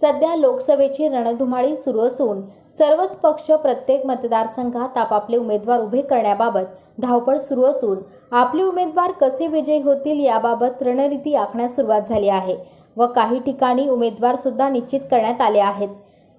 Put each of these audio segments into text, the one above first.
सध्या लोकसभेची रणधुमाळी सुरू असून सर्वच पक्ष प्रत्येक मतदारसंघात आपापले उमेदवार उभे करण्याबाबत धावपळ सुरू असून आपले उमेदवार कसे विजयी होतील याबाबत रणनीती आखण्यास सुरुवात झाली आहे व काही ठिकाणी उमेदवारसुद्धा निश्चित करण्यात आले आहेत.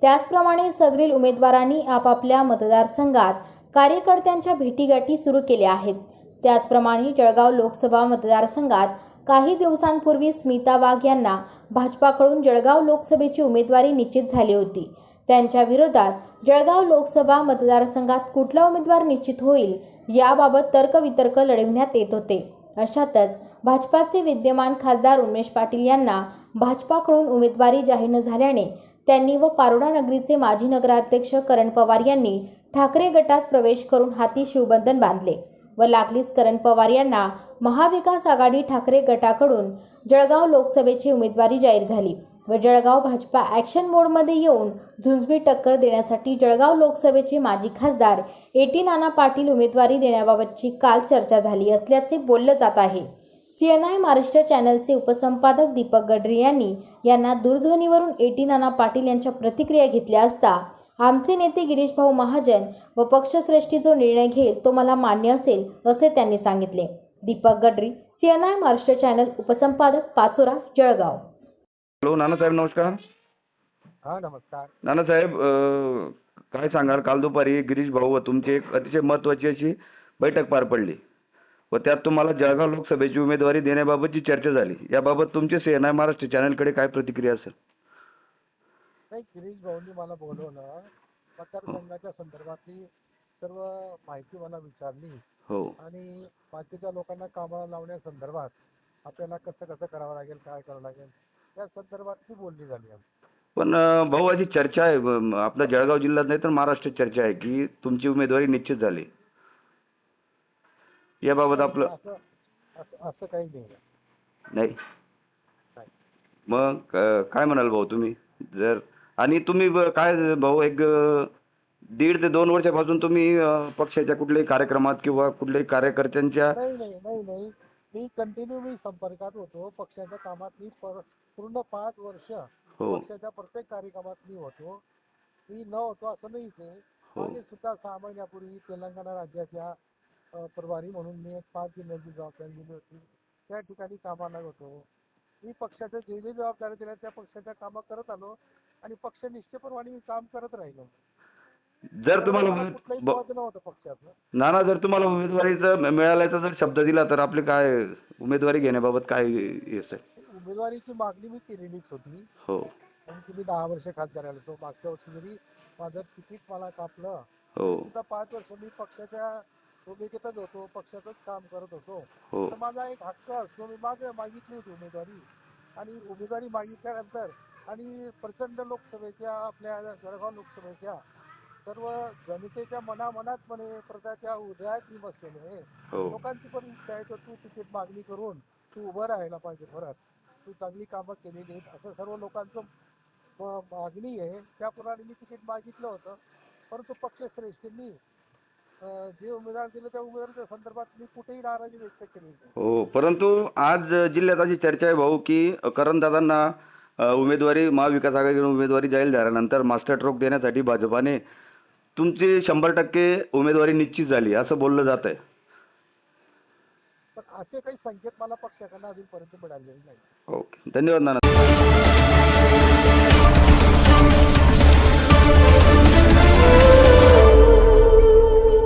त्याचप्रमाणे सदरील उमेदवारांनी आपापल्या मतदारसंघात कार्यकर्त्यांच्या भेटीगाठी सुरू केल्या आहेत. त्याचप्रमाणे जळगाव लोकसभा मतदारसंघात काही दिवसांपूर्वी स्मिता वाघ यांना भाजपाकडून जळगाव लोकसभेची उमेदवारी निश्चित झाली होती. त्यांच्या विरोधात जळगाव लोकसभा मतदारसंघात कुठला उमेदवार निश्चित होईल याबाबत तर्कवितर्क लढविण्यात येत होते. अशातच भाजपाचे विद्यमान खासदार उमेश पाटील यांना भाजपाकडून उमेदवारी जाहीर न झाल्याने त्यांनी व पारोडा नगरीचे माजी नगराध्यक्ष करण पवार यांनी ठाकरे गटात प्रवेश करून हाती शिवबंधन बांधले. व लागलीच करण पवार यांना महाविकास आघाडी ठाकरे गटाकडून जळगाव लोकसभेची उमेदवारी जाहीर झाली व जळगाव भाजपा ॲक्शन मोडमध्ये येऊन झुंजबी टक्कर देण्यासाठी जळगाव लोकसभेचे माजी खासदार एटी नाना पाटील उमेदवारी देण्याबाबतची काल चर्चा झाली असल्याचे बोललं जात आहे. सी एन आय महाराष्ट्र चॅनलचे उपसंपादक दीपक गडरी यांनी यांना दूरध्वनीवरून एटी नाना पाटील यांच्या प्रतिक्रिया घेतल्या असता आमचे नेते गिरीश भाऊ महाजन व पक्षश्रेष्ठी जो निर्णय घेईल तो मला मान्य असेल असे त्यांनी सांगितले. Deepak Gadri C N I Maharashtra channel उपसंपादक Pachora Jalgaon. Hello Nanasaheb नमस्कार. हा नमस्कार. नानासाहेब अ, काय सांगाल? काल दुपारी गिरीश भाऊ व तुमची एक अतिशय महत्त्वाची अशी बैठक पार पडली. व त्यात तुम्हाला जळगाव लोकसभेची उमेदवारी देण्याबाबतची चर्चा झाली. याबाबत तुमचे सी एन आय महाराष्ट्र चॅनलकडे काय प्रतिक्रिया असेल? नाही गिरीश भाऊंनी मला बोलवलं. मतदारसंघाच्या संदर्भातली सर्व माहिती मला विचारली. हो. आणि बाकीच्या लोकांना कामाला लावण्यासंदर्भात आपल्याला कसं कसं करावं लागेल काय करावं लागेल त्या संदर्भातली बोलणी झाली आमची. पण अ, भाऊ अशी चर्चा आहे. आपल्या जळगाव जिल्ह्यात नाही तर महाराष्ट्रात चर्चा आहे की तुमची उमेदवारी निश्चित झाली. याबाबत आपलं असं असं असं काही नाही. नाही. नाही. मग अ, काय म्हणाल भाऊ तुम्ही? जर आणि तुम्ही ब- काय भाऊ एक दीड ते दोन वर्षापासून तुम्ही अ, पक्षाच्या कुठल्याही कार्यक्रमात किंवा कुठल्याही कार्यकर्त्यांच्या नाही नाही नाही नाही. मी कंटिन्यू मी संपर्कात होतो. पक्षाच्या कामात मी पर- पूर्ण पाच वर्ष हो. पक्षाच्या प्रत्येक कार्यक्रमात मी होतो. मी न होतो असं नाहीच आहे. हो. मागे सुद्धा सहा महिन्यापूर्वी तेलंगणा राज्याच्या अ, प्रभारी म्हणून मी एक पाच जिल्ह्यांची जबाबदारी दिली होती. त्या ठिकाणी कामाला होतो. मी पक्षाच्या जे जे जबाबदारी दिल्या त्या पक्षाच्या कामं करत आलो. आणि पक्ष निश्चितप्रमाणे मी काम करत राहिलो. जर तुम्हाला मला कुठलंही नव्हतं पक्षाचं. नाना जर तुम्हाला उमेदवारीचा मिळाल्याचा जर शब्द दिला तर आपले काय उमेदवारी घेण्याबाबत काय हे असेल? उमेदवारीची मागणी मी केलेलीच होती. हो. आणि तुम्ही दहा वर्ष खासदार आलो होतो मागच्या वर्षी जरी माझं तिकीट मला कापलं. हो. सुद्धा पाच वर्ष मी पक्षाच्या भूमिकेतच होतो पक्षाचंच काम करत होतो. हो. तर माझा एक हक्क असतो. मी माग मागितली होती उमेदवारी. आणि उमेदवारी मागितल्यानंतर आणि प्रचंड लोकसभेच्या आपल्या जळगाव लोकसभेच्या सर्व जनतेच्या मनामनात म्हणे प्रजाच्या उदयात मी बसलेलो आहे. हो. लोकांची पण इच्छा आहे तर तू तिकीट मागणी करून तू उभं राहायला पाहिजे परत तू चांगली कामं केलेली आहेत. असं सर्व लोकांचं म- मागणी आहे. त्याप्रमाणे मी तिकीट मागितलं होतं. परंतु पक्षश्रेष्ठींनी अं, जे उमेदवार दिले त्या उमेदवाराच्या संदर्भात मी कुठेही नाराजी व्यक्त केली नाही. हो परंतु आज जिल्ह्यात अशी चर्चा आहे भाऊ की करणदादांना उमेदवारी महाविकास आघाडीकडून उमेदवारी जाहीर झाल्यानंतर मास्टर ट्रोक देण्यासाठी भाजपाने तुमची शंभर टक्के उमेदवारी निश्चित झाली असं बोललं जात आहे पण असे काही संकेत मला पक्षाकडनं अजूनपर्यंत मिळालेले नाही ओके. धन्यवाद नाना.